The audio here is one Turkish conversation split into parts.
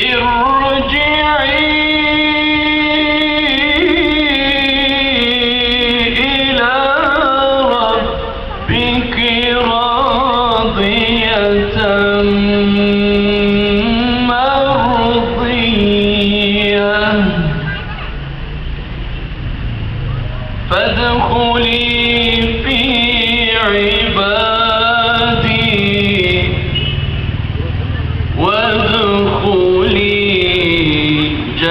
إِنَّ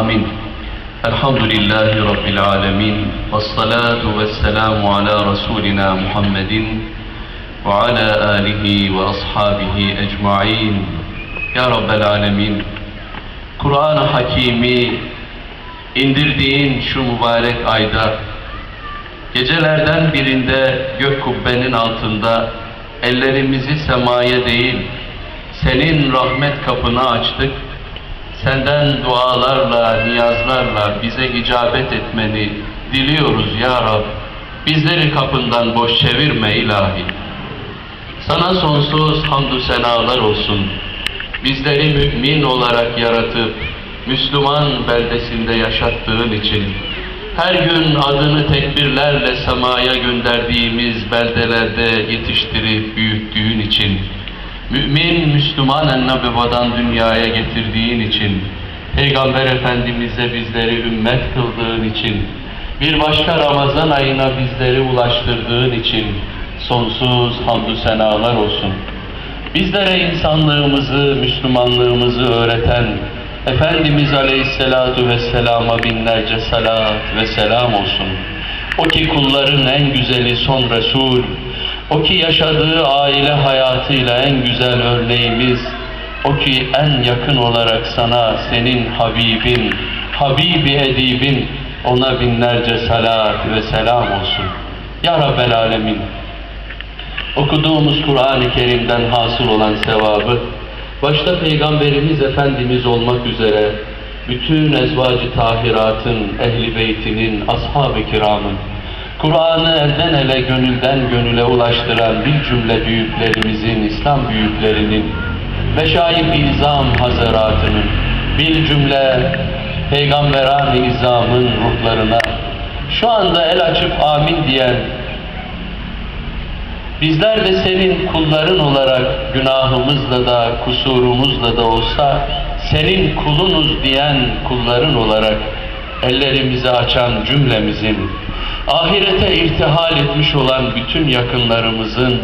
آمين. الحمد لله رب العالمين والصلاة والسلام على رسولنا محمد وعلى آله وأصحابه أجمعين. Ya Rabbel Alemin Kur'an-ı Hakimi indirdiğin şu mübarek ayda gecelerden birinde gök kubbenin altında ellerimizi semaya değil senin rahmet kapını açtık senden dualarla, niyazlarla bize icabet etmeni diliyoruz ya Rab. Bizleri kapından boş çevirme ilahi. Sana sonsuz hamdü senalar olsun. Bizleri mümin olarak yaratıp Müslüman beldesinde yaşattığın için her gün adını tekbirlerle semaya gönderdiğimiz beldelerde yetiştirip büyüttüğün için mümin Müslüman anne babadan dünyaya getirdiğin için Peygamber Efendimiz'e bizleri ümmet kıldığın için bir başka Ramazan ayına bizleri ulaştırdığın için sonsuz hamdü senalar olsun. Bizlere insanlığımızı, Müslümanlığımızı öğreten Efendimiz Aleyhisselatu Vesselam'a binlerce salat ve selam olsun. O ki kulların en güzeli son Resul, o ki yaşadığı aile hayatıyla en güzel örneğimiz, o ki en yakın olarak sana, senin Habibin, Habibi Edibin, ona binlerce salat ve selam olsun. Ya Rabbel Alemin, okuduğumuz Kur'an-ı Kerim'den hasıl olan sevabı, başta Peygamberimiz Efendimiz olmak üzere, bütün ezvacı tahiratın, ehli beytinin, ashab-ı kiramın, Kur'an'ı elden ele, gönülden gönüle ulaştıran bir cümle büyüklerimizin, İslam büyüklerinin, meşayih-i izam hazaratının, bir cümle peygamberan-ı izamın ruhlarına, şu anda el açıp amin diyen, bizler de senin kulların olarak günahımızla da, kusurumuzla da olsa, senin kulunuz diyen kulların olarak ellerimizi açan cümlemizin, ahirete irtihal etmiş olan bütün yakınlarımızın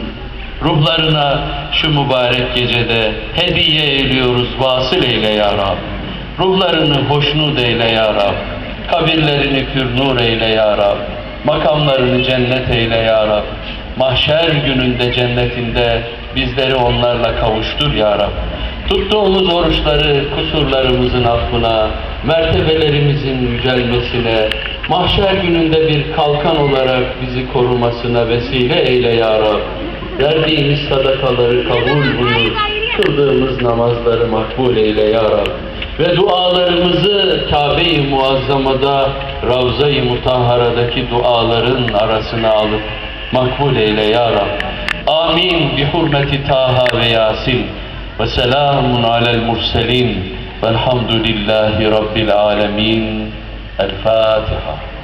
ruhlarına şu mübarek gecede hediye ediyoruz, vasıl eyle ya Rab. Ruhlarını hoşnut eyle ya Rab. Kabirlerini pür nur eyle ya Rab. Makamlarını cennet eyle ya Rab. Mahşer gününde cennetinde bizleri onlarla kavuştur ya Rab. Tuttuğumuz oruçları kusurlarımızın affına, mertebelerimizin yücelmesine, mahşer gününde bir kalkan olarak bizi korumasına vesile eyle ya Rab. Verdiğimiz sadakaları kabul buyur, kıldığımız namazları makbul eyle ya Rab. Ve dualarımızı Kabe-i Muazzama'da, Ravza-i Mutahhara'daki duaların arasına alıp مقبول إلى يا رب. آمين. بحرمة طه وياسين. وسلام على المرسلين. والحمد لله رب العالمين. الفاتحة.